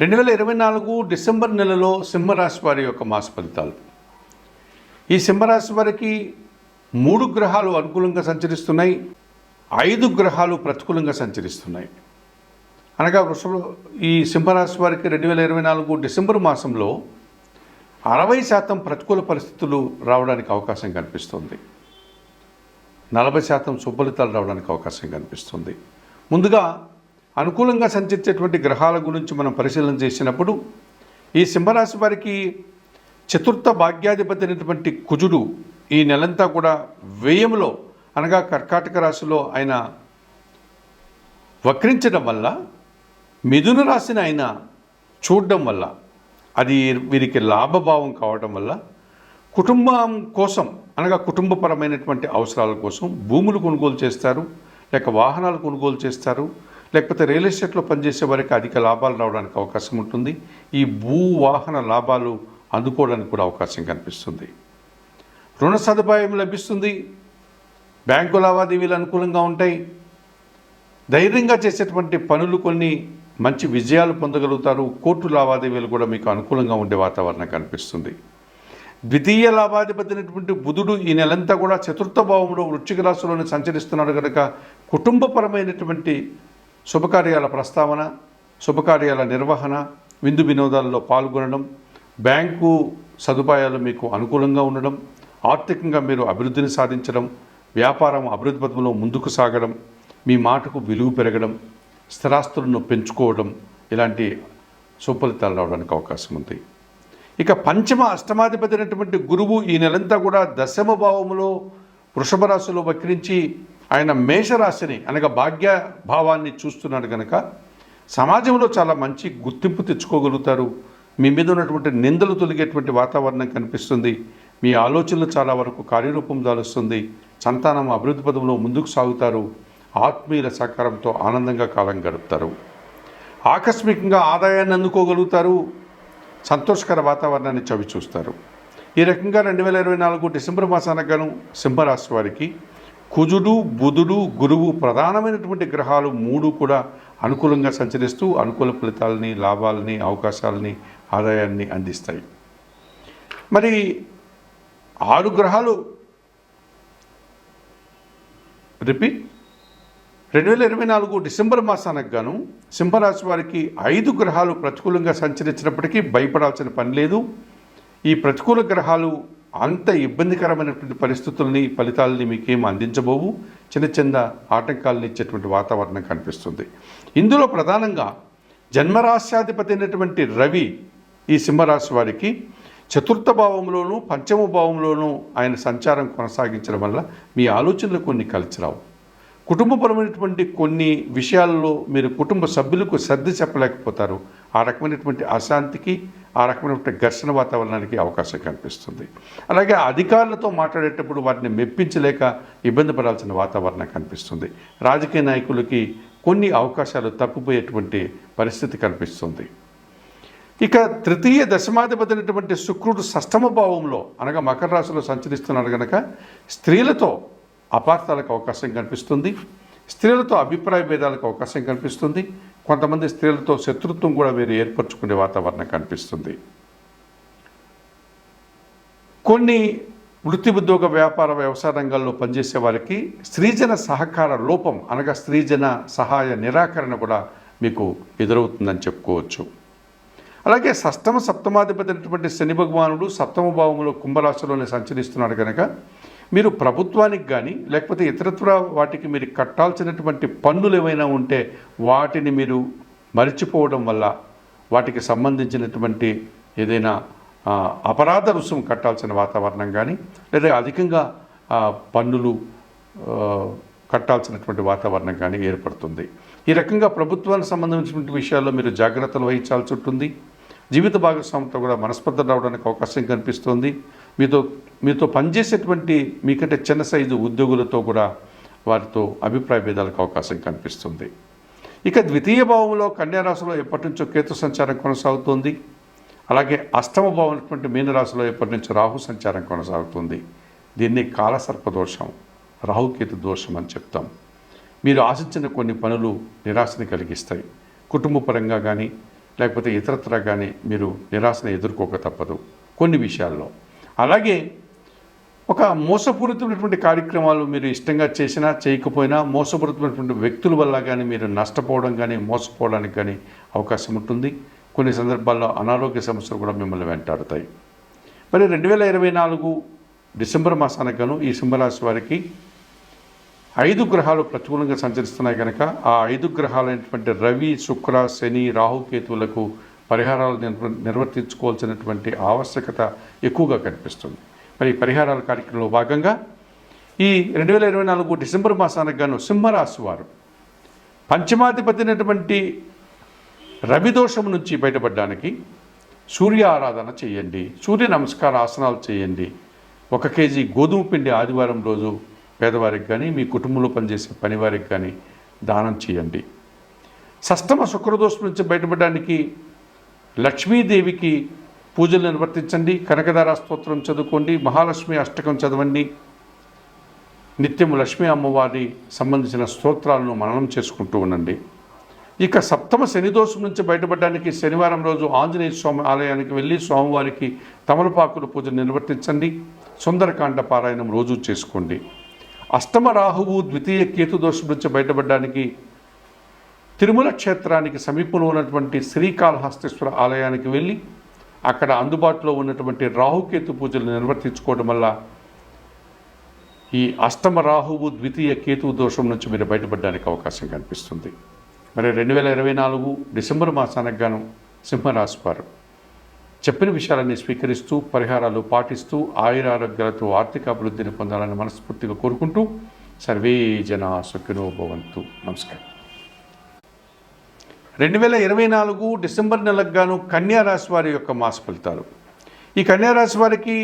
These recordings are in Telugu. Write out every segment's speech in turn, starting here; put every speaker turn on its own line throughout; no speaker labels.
రెండు వేల ఇరవై నాలుగు డిసెంబర్ నెలలో సింహరాశి వారి యొక్క మాస ఫలితాలు. ఈ సింహరాశి వారికి మూడు గ్రహాలు అనుకూలంగా సంచరిస్తున్నాయి ఐదు గ్రహాలు ప్రతికూలంగా సంచరిస్తున్నాయి. అనగా వృషభ ఈ సింహరాశి వారికి రెండు వేల ఇరవై నాలుగు డిసెంబర్ మాసంలో అరవై శాతం ప్రతికూల పరిస్థితులు రావడానికి అవకాశం కనిపిస్తుంది. నలభై శాతం సుఫలితాలు రావడానికి అవకాశం కనిపిస్తుంది. ముందుగా అనుకూలంగా సంచరించేటువంటి గ్రహాల గురించి మనం పరిశీలన చేసినప్పుడు ఈ సింహరాశి వారికి చతుర్థ భాగ్యాధిపతి అయినటువంటి కుజుడు ఈ నెలంతా కూడా వ్యయంలో అనగా కర్కాటక రాశిలో ఆయన వక్రించడం వల్ల మిథున రాశిని ఆయన చూడడం వల్ల అది వీరికి లాభభావం కావడం వల్ల కుటుంబం కోసం అనగా కుటుంబపరమైనటువంటి అవసరాల కోసం భూములు కొనుగోలు చేస్తారు లేక వాహనాలు కొనుగోలు చేస్తారు లేకపోతే రియల్ ఎస్టేట్లో పనిచేసే వారికి అధిక లాభాలు రావడానికి అవకాశం ఉంటుంది. ఈ భూ వాహన లాభాలు అందుకోవడానికి కూడా అవకాశం కనిపిస్తుంది. రుణ సదుపాయం లభిస్తుంది. బ్యాంకు లావాదేవీలు అనుకూలంగా ఉంటాయి. ధైర్యంగా చేసేటువంటి పనులు కొన్ని మంచి విజయాలు పొందగలుగుతారు. కోర్టు లావాదేవీలు కూడా మీకు అనుకూలంగా ఉండే వాతావరణం కనిపిస్తుంది. ద్వితీయ లాభాధిపతినటువంటి బుధుడు ఈ నెలంతా కూడా చతుర్థ భావంలో వృశ్చిక రాశిలోనే సంచరిస్తున్నాడు కనుక కుటుంబపరమైనటువంటి శుభకార్యాల ప్రస్తావన శుభకార్యాల నిర్వహణ విందు వినోదాల్లో పాల్గొనడం బ్యాంకు సదుపాయాలు మీకు అనుకూలంగా ఉండడం ఆర్థికంగా మీరు అభివృద్ధిని సాధించడం వ్యాపారం అభివృద్ధి పథంలో ముందుకు సాగడం మీ మాటకు విలువ పెరగడం స్థిరాస్తులను పెంచుకోవడం ఇలాంటి సుఫలితాలు రావడానికి అవకాశం ఉంది. ఇక పంచమ అష్టమాధిపతి అయినటువంటి గురువు ఈ నెలంతా కూడా దశమ భావములో వృషభ రాశిలో వక్రించి ఆయన మేషరాశిని అనగా భాగ్య భావాన్ని చూస్తున్నాడు కనుక సమాజంలో చాలా మంచి గుర్తింపు తెచ్చుకోగలుగుతారు. మీ మీద ఉన్నటువంటి నిందలు తొలగేటువంటి వాతావరణం కనిపిస్తుంది. మీ ఆలోచనలు చాలా వరకు కార్యరూపం దాలుస్తుంది. సంతానం అభివృద్ధి పదంలో ముందుకు సాగుతారు. ఆత్మీయుల సహకారంతో ఆనందంగా కాలం గడుపుతారు. ఆకస్మికంగా ఆదాయాన్ని అందుకోగలుగుతారు. సంతోషకర వాతావరణాన్ని చవి చూస్తారు ఈ రకంగా రెండు వేల ఇరవై నాలుగు డిసెంబర్ మాసానికి గాను సింహరాశి వారికి కుజుడు బుధుడు గురువు ప్రధానమైనటువంటి గ్రహాలు మూడు కూడా అనుకూలంగా సంచరిస్తూ అనుకూల ఫలితాలని లాభాలని అవకాశాలని ఆదాయాన్ని అందిస్తాయి. మరి ఆరు గ్రహాలు రిపీట్ రెండు వేల ఇరవై నాలుగు డిసెంబర్ మాసానికి గాను సింహరాశి వారికి ఐదు గ్రహాలు ప్రతికూలంగా సంచరించినప్పటికీ భయపడాల్సిన పని లేదు. ఈ ప్రతికూల గ్రహాలు అంత ఇబ్బందికరమైనటువంటి పరిస్థితుల్ని ఫలితాలని మీకేం అందించబోవు? చిన్న చిన్న ఆటంకాలను ఇచ్చేటువంటి వాతావరణం కనిపిస్తుంది. ఇందులో ప్రధానంగా జన్మరాశ్యాధిపతి అయినటువంటి రవి ఈ సింహరాశి వారికి చతుర్థ భావంలోనూ పంచమ భావంలోనూ ఆయన సంచారం కొనసాగించడం వల్ల మీ ఆలోచనలు కొన్ని కలిసి రావు. కుటుంబపరమైనటువంటి కొన్ని విషయాల్లో మీరు కుటుంబ సభ్యులకు సర్ది చెప్పలేకపోతారు. ఆ రకమైనటువంటి అశాంతికి ఆ రకమైనటువంటి ఘర్షణ వాతావరణానికి అవకాశం కనిపిస్తుంది అలాగే అధికారులతో మాట్లాడేటప్పుడు వాటిని మెప్పించలేక ఇబ్బంది పడాల్సిన వాతావరణం కనిపిస్తుంది. రాజకీయ నాయకులకి కొన్ని అవకాశాలు తప్పిపోయేటువంటి పరిస్థితి కనిపిస్తుంది ఇక తృతీయ దశమాధిపతి శుక్రుడు షష్టమ భావంలో అనగా మకర రాశిలో సంచరిస్తున్నాడు కనుక స్త్రీలతో అపార్థాలకు అవకాశం కనిపిస్తుంది. స్త్రీలతో అభిప్రాయ భేదాలకు అవకాశం కనిపిస్తుంది. కొంతమంది స్త్రీలతో శత్రుత్వం కూడా వీరు ఏర్పరచుకునే వాతావరణం కనిపిస్తుంది. కొన్ని వృత్తి ఉద్యోగ వ్యాపార వ్యవసాయ రంగాల్లో పనిచేసే వారికి స్త్రీజన సహకార లోపం అనగా స్త్రీజన సహాయ నిరాకరణ కూడా మీకు ఎదురవుతుందని చెప్పుకోవచ్చు. అలాగే షష్టమ సప్తమాధిపతి అయినటువంటి శని భగవానుడు సప్తమ భావంలో కుంభరాశిలోనే సంచరిస్తున్నాడు కనుక మీరు ప్రభుత్వానికి కానీ లేకపోతే ఇతరత్ర వాటికి మీరు కట్టాల్సినటువంటి పన్నులు ఏమైనా ఉంటే వాటిని మీరు మర్చిపోవడం వల్ల వాటికి సంబంధించినటువంటి ఏదైనా అపరాధ రుసుము కట్టాల్సిన వాతావరణం కానీ లేదా అధికంగా పన్నులు కట్టాల్సినటువంటి వాతావరణం కానీ ఏర్పడుతుంది. ఈ రకంగా ప్రభుత్వానికి సంబంధించినటువంటి విషయాల్లో మీరు జాగ్రత్తలు వహించాల్సి ఉంటుంది. జీవిత భాగస్వామితో కూడా మనస్పర్ధ రావడానికి అవకాశం కనిపిస్తుంది. మీతో మీతో పనిచేసేటువంటి మీకంటే చిన్న సైజు ఉద్యోగులతో కూడా వారితో అభిప్రాయ భేదాలకు అవకాశం కనిపిస్తుంది. ఇక ద్వితీయ భావంలో కన్యారాశిలో ఎప్పటి నుంచో కేతు సంచారం కొనసాగుతుంది. అలాగే అష్టమ భావమైనటువంటి మీనరాశిలో ఎప్పటి నుంచో రాహు సంచారం కొనసాగుతుంది. దీన్ని కాలసర్ప దోషం రాహుకేతు దోషం అని చెప్తాం. మీరు ఆశించిన కొన్ని పనులు నిరాశని కలిగిస్తాయి. కుటుంబ పరంగా కానీ లేకపోతే ఇతరత్ర కానీ మీరు నిరాశను ఎదుర్కోక తప్పదు. కొన్ని విషయాల్లో అలాగే ఒక మోసపూరితమైనటువంటి కార్యక్రమాలు మీరు ఇష్టంగా చేసినా చేయకపోయినా మోసపూరితమైనటువంటి వ్యక్తుల వల్ల కానీ మీరు నష్టపోవడం కానీ మోసపోవడానికి కానీ అవకాశం ఉంటుంది. కొన్ని సందర్భాల్లో అనారోగ్య సమస్యలు కూడా మిమ్మల్ని వెంటాడుతాయి. మరి రెండు వేల ఇరవై నాలుగు డిసెంబర్ మాసానికి గాను ఈ సింహరాశి వారికి ఐదు గ్రహాలు ప్రతికూలంగా సంచరిస్తున్నాయి కనుక ఆ ఐదు గ్రహాలైనటువంటి రవి శుక్ర శని రాహుకేతువులకు పరిహారాలు నిర్వ నిర్వర్తించుకోవాల్సినటువంటి ఆవశ్యకత ఎక్కువగా కనిపిస్తుంది. మరి పరిహారాల కార్యక్రమంలో భాగంగా ఈ రెండు వేల ఇరవై నాలుగు డిసెంబర్ మాసానికి గాను సింహరాశి వారు పంచమాధిపతి అయినటువంటి రవి దోషం నుంచి బయటపడడానికి సూర్య ఆరాధన చేయండి. సూర్య నమస్కార ఆసనాలు చేయండి. ఒక కేజీ గోధుమ పిండి ఆదివారం రోజు పేదవారికి కానీ మీ కుటుంబంలో పనిచేసే పనివారికి కానీ దానం చేయండి. సష్టమ శుక్రదోషం నుంచి బయటపడడానికి లక్ష్మీదేవికి పూజలు నిర్వర్తించండి కనకదార స్తోత్రం చదువుకోండి మహాలక్ష్మి అష్టకం చదవండి. నిత్యం లక్ష్మీ అమ్మవారి సంబంధించిన స్తోత్రాలను మననం చేసుకుంటూ ఉండండి. ఇక సప్తమ శని దోషం నుంచి బయటపడడానికి శనివారం రోజు ఆంజనేయ స్వామి ఆలయానికి వెళ్ళి స్వామివారికి తమలపాకుల పూజ నిర్వర్తించండి సుందరకాండ పారాయణం రోజు చేసుకోండి. అష్టమ రాహువు ద్వితీయ కేతు దోషం నుంచి బయటపడడానికి తిరుమల క్షేత్రానికి సమీపంలో ఉన్నటువంటి శ్రీకాళహస్తేశ్వర ఆలయానికి వెళ్ళి అక్కడ అందుబాటులో ఉన్నటువంటి రాహుకేతు పూజలు నిర్వర్తించుకోవడం వల్ల ఈ అష్టమ రాహువు ద్వితీయ కేతు దోషం నుంచి మీరు బయటపడడానికి అవకాశం కనిపిస్తుంది. మరి రెండు వేల ఇరవై నాలుగు డిసెంబర్ మాసానికి గాను సింహరాశి వారు చెప్పిన విషయాలన్నీ స్వీకరిస్తూ పరిహారాలు పాటిస్తూ ఆయురారోగ్యాలతో ఆర్థిక అభివృద్ధిని పొందాలని మనస్ఫూర్తిగా కోరుకుంటూ సర్వే జన సుఖినో భవంతు. నమస్కారం. రెండు వేల ఇరవై నాలుగు డిసెంబర్ నెలకు గాను కన్యారాశి వారి యొక్క మాస ఫలితాలు. ఈ కన్యారాశి వారికి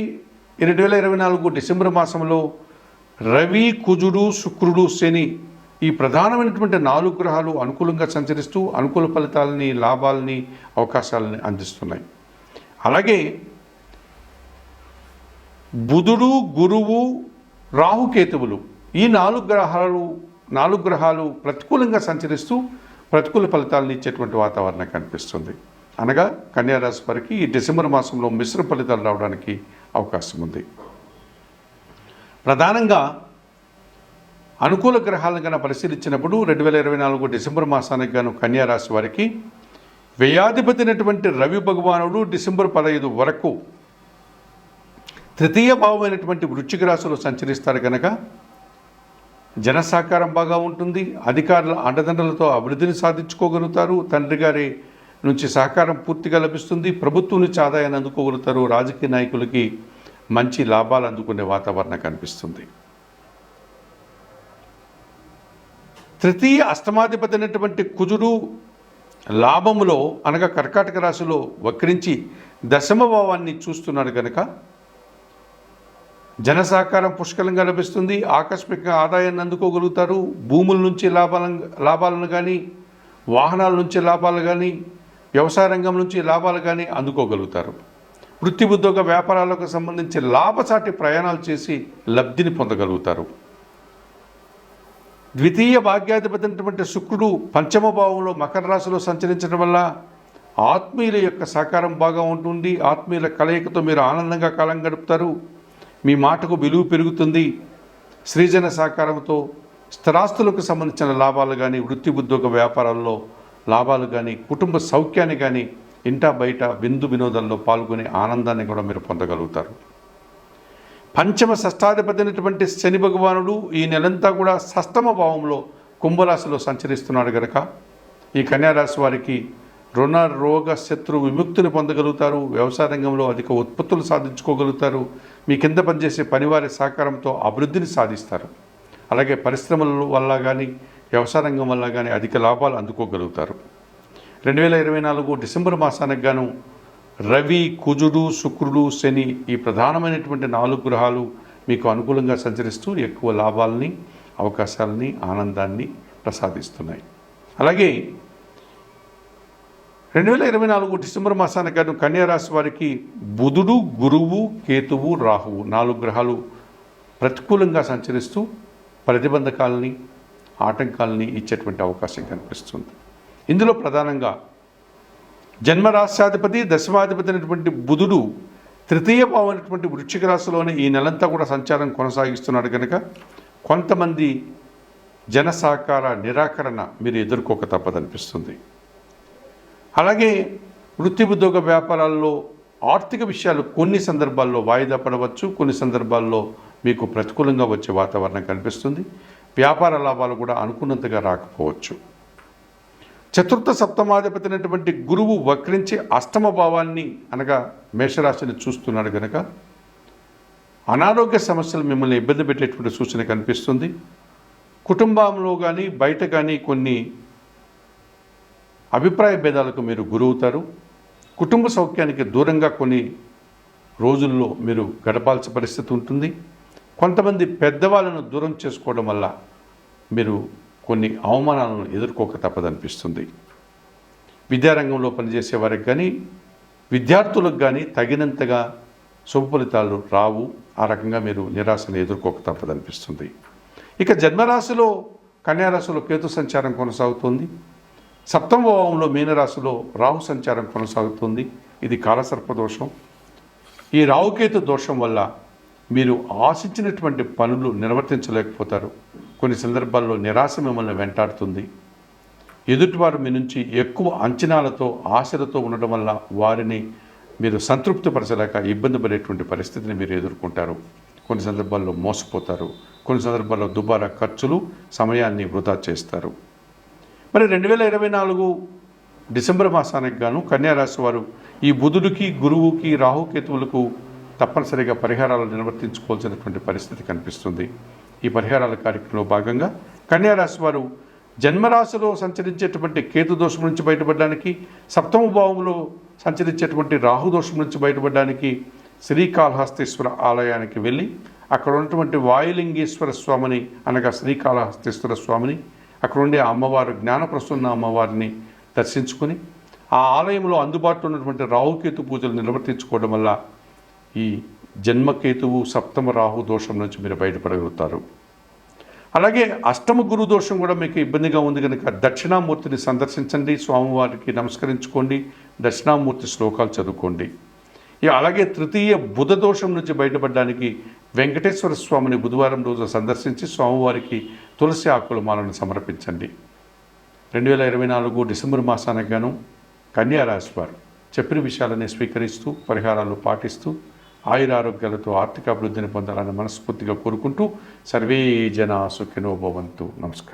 రెండు వేల ఇరవై నాలుగు డిసెంబర్ మాసంలో రవి కుజుడు శుక్రుడు శని ఈ ప్రధానమైనటువంటి నాలుగు గ్రహాలు అనుకూలంగా సంచరిస్తూ అనుకూల ఫలితాలని లాభాలని అవకాశాలని అందిస్తున్నాయి. అలాగే బుధుడు గురువు రాహుకేతువులు ఈ నాలుగు గ్రహాలు నాలుగు గ్రహాలు ప్రతికూలంగా సంచరిస్తూ ప్రతికూల ఫలితాలను ఇచ్చేటువంటి వాతావరణం కనిపిస్తుంది. అనగా కన్యారాశి వారికి ఈ డిసెంబర్ మాసంలో మిశ్ర ఫలితాలు రావడానికి అవకాశం ఉంది. ప్రధానంగా అనుకూల గ్రహాలను కనుక పరిశీలించినప్పుడు రెండు వేల ఇరవై నాలుగు డిసెంబర్ మాసానికి గాను కన్యారాశి వారికి వ్యయాధిపతినటువంటి రవి భగవానుడు డిసెంబర్ పదహైదు వరకు తృతీయ భావమైనటువంటి వృశ్చిక రాశిలో సంచరిస్తారు కనుక జన సహకారం బాగా ఉంటుంది. అధికారుల అండదండలతో అభివృద్ధిని సాధించుకోగలుగుతారు. తండ్రి గారి నుంచి సహకారం పూర్తిగా లభిస్తుంది. ప్రభుత్వం నుంచి ఆదాయాన్ని అందుకోగలుగుతారు. రాజకీయ నాయకులకి మంచి లాభాలు అందుకునే వాతావరణం కనిపిస్తుంది. తృతీయ అష్టమాధిపతి అయినటువంటి కుజుడు లాభములో అనగా కర్కాటక రాశిలో వక్రించి దశమ భావాన్ని చూస్తున్నాడు కనుక జన సహకారం పుష్కలంగా లభిస్తుంది ఆకస్మికంగా ఆదాయాన్ని అందుకోగలుగుతారు. భూముల నుంచి లాభాలను లాభాలను కానీ వాహనాల నుంచి లాభాలు కానీ వ్యవసాయ రంగం నుంచి లాభాలు కానీ అందుకోగలుగుతారు. వృత్తి ఉద్యోగ వ్యాపారాలకు సంబంధించి లాభసాటి ప్రయాణాలు చేసి లబ్ధిని పొందగలుగుతారు. ద్వితీయ భాగ్యాధిపతి అయినటువంటి శుక్రుడు పంచమ భావంలో మకర రాశిలో సంచరించడం వల్ల ఆత్మీయుల యొక్క సహకారం బాగా ఉంటుంది. ఆత్మీయుల కలయికతో మీరు ఆనందంగా కాలం గడుపుతారు. మీ మాటకు విలువ పెరుగుతుంది. సృజన సహకారంతో స్థిరాస్తులకు సంబంధించిన లాభాలు కానీ వృత్తి ఉద్యోగ వ్యాపారాల్లో లాభాలు కానీ కుటుంబ సౌఖ్యాన్ని కానీ ఇంటా బయట విందు వినోదంలో పాల్గొనే ఆనందాన్ని కూడా మీరు పొందగలుగుతారు. పంచమ షష్టాధిపతినటువంటి శని భగవానుడు ఈ నెలంతా కూడా షష్టమ భావంలో కుంభరాశిలో సంచరిస్తున్నాడు గనక ఈ కన్యారాశి వారికి రుణ రోగ శత్రు విముక్తిని పొందగలుగుతారు వ్యవసాయ రంగంలో అధిక ఉత్పత్తులు సాధించుకోగలుగుతారు మీ కింద పనిచేసే పనివారి సహకారంతో అభివృద్ధిని సాధిస్తారు. అలాగే పరిశ్రమల వల్ల కానీ వ్యవసాయ రంగం వల్ల కానీ అధిక లాభాలు అందుకోగలుగుతారు. రెండు వేల ఇరవై నాలుగు డిసెంబర్ మాసానికి గాను రవి కుజుడు శుక్రుడు శని ఈ ప్రధానమైనటువంటి నాలుగు గ్రహాలు మీకు అనుకూలంగా సంచరిస్తూ ఎక్కువ లాభాలని అవకాశాలని ఆనందాన్ని ప్రసాదిస్తున్నాయి. అలాగే రెండు వేల ఇరవై నాలుగు డిసెంబర్ మాసానికి గాను కన్యారాశి వారికి బుధుడు గురువు కేతువు రాహువు నాలుగు గ్రహాలు ప్రతికూలంగా సంచరిస్తూ ప్రతిబంధకాలని ఆటంకాలని ఇచ్చేటువంటి అవకాశం కనిపిస్తుంది. ఇందులో ప్రధానంగా జన్మరాశ్యాధిపతి దశమాధిపతి అయినటువంటి బుధుడు తృతీయ భావం అయినటువంటి వృశ్చిక రాశిలోనే ఈ నెలంతా కూడా సంచారం కొనసాగిస్తున్నాడు కనుక కొంతమంది జన సహకార నిరాకరణ మీరు ఎదుర్కోక తప్పదనిపిస్తుంది. అలాగే వృత్తి ఉద్యోగ వ్యాపారాల్లో ఆర్థిక విషయాలు కొన్ని సందర్భాల్లో వాయిదా పడవచ్చు కొన్ని సందర్భాల్లో మీకు ప్రతికూలంగా వచ్చే వాతావరణం కనిపిస్తుంది. వ్యాపార లాభాలు కూడా అనుకున్నంతగా రాకపోవచ్చు. చతుర్థ సప్తమాధిపతి అయినటువంటి గురువు వక్రించి అష్టమ భావాన్ని అనగా మేషరాశిని చూస్తున్నాడు కనుక అనారోగ్య సమస్యలు మిమ్మల్ని ఇబ్బంది పెట్టేటువంటి సూచన కనిపిస్తుంది. కుటుంబంలో కానీ బయట కానీ కొన్ని అభిప్రాయ భేదాలకు మీరు గురవుతారు. కుటుంబ సౌఖ్యానికి దూరంగా కొన్ని రోజుల్లో మీరు గడపాల్సిన పరిస్థితి ఉంటుంది. కొంతమంది పెద్దవాళ్ళను దూరం చేసుకోవడం వల్ల మీరు కొన్ని అవమానాలను ఎదుర్కోక తప్పదనిపిస్తుంది. విద్యారంగంలో పనిచేసే వారికి కానీ విద్యార్థులకు కానీ తగినంతగా శుభ ఫలితాలు రావు. ఆ రకంగా మీరు నిరాశను ఎదుర్కోక తప్పదనిపిస్తుంది. ఇక జన్మరాశిలో కన్యారాశిలో కేతు సంచారం కొనసాగుతుంది. సప్తమ భావంలో మీనరాశిలో రాహు సంచారం కొనసాగుతుంది. ఇది కాలసర్ప దోషం. ఈ రావుకేతు దోషం వల్ల మీరు ఆశించినటువంటి పనులు నిర్వర్తించలేకపోతారు. కొన్ని సందర్భాల్లో నిరాశ మిమ్మల్ని వెంటాడుతుంది. ఎదుటివారు మీ నుంచి ఎక్కువ అంచనాలతో ఆశలతో ఉండడం వల్ల వారిని మీరు సంతృప్తిపరచలేక ఇబ్బంది పడేటువంటి పరిస్థితిని మీరు ఎదుర్కొంటారు. కొన్ని సందర్భాల్లో మోసపోతారు. కొన్ని సందర్భాల్లో దుబారా ఖర్చులు సమయాన్ని వృధా చేస్తారు. మరి రెండు వేల ఇరవై నాలుగు డిసెంబర్ మాసానికి గాను కన్యారాశి వారు ఈ బుధుడికి గురువుకి రాహుకేతువులకు తప్పనిసరిగా పరిహారాలు నిర్వర్తించుకోవాల్సినటువంటి పరిస్థితి కనిపిస్తుంది. ఈ పరిహారాల కార్యక్రమంలో భాగంగా కన్యారాశి వారు జన్మరాశిలో సంచరించేటువంటి కేతు దోషం నుంచి బయటపడడానికి సప్తమ భావంలో సంచరించేటువంటి రాహు దోషం నుంచి బయటపడడానికి శ్రీకాళహస్తీశ్వర ఆలయానికి వెళ్ళి అక్కడ ఉన్నటువంటి వాయులింగేశ్వర స్వామిని అనగా శ్రీకాళహస్తీశ్వర స్వామిని అక్కడ ఉండే అమ్మవారు జ్ఞానప్రసన్న అమ్మవారిని దర్శించుకుని ఆ ఆలయంలో అందుబాటులో ఉన్నటువంటి రాహుకేతు పూజలు నిర్వర్తించుకోవడం వల్ల ఈ జన్మకేతువు సప్తమ రాహు దోషం నుంచి మీరు బయటపడగలుగుతారు. అలాగే అష్టమ గురు దోషం కూడా మీకు ఇబ్బందిగా ఉంది కనుక దక్షిణామూర్తిని సందర్శించండి స్వామివారికి నమస్కరించుకోండి దక్షిణామూర్తి శ్లోకాలు చదువుకోండి. అలాగే తృతీయ బుధ దోషం నుంచి బయటపడడానికి వెంకటేశ్వర స్వామిని బుధవారం రోజు సందర్శించి స్వామివారికి తులసి ఆకుల మాలను సమర్పించండి. రెండు వేల ఇరవై నాలుగు డిసెంబర్ మాసానికి గాను కన్యారాశి వారు చెప్పిన విషయాలని స్వీకరిస్తూ పరిహారాలు పాటిస్తూ ఆయురారోగ్యాలతో ఆర్థిక అభివృద్ధిని పొందాలని మనస్ఫూర్తిగా కోరుకుంటూ సర్వే జన సుఖినో భవంతు. నమస్కారం.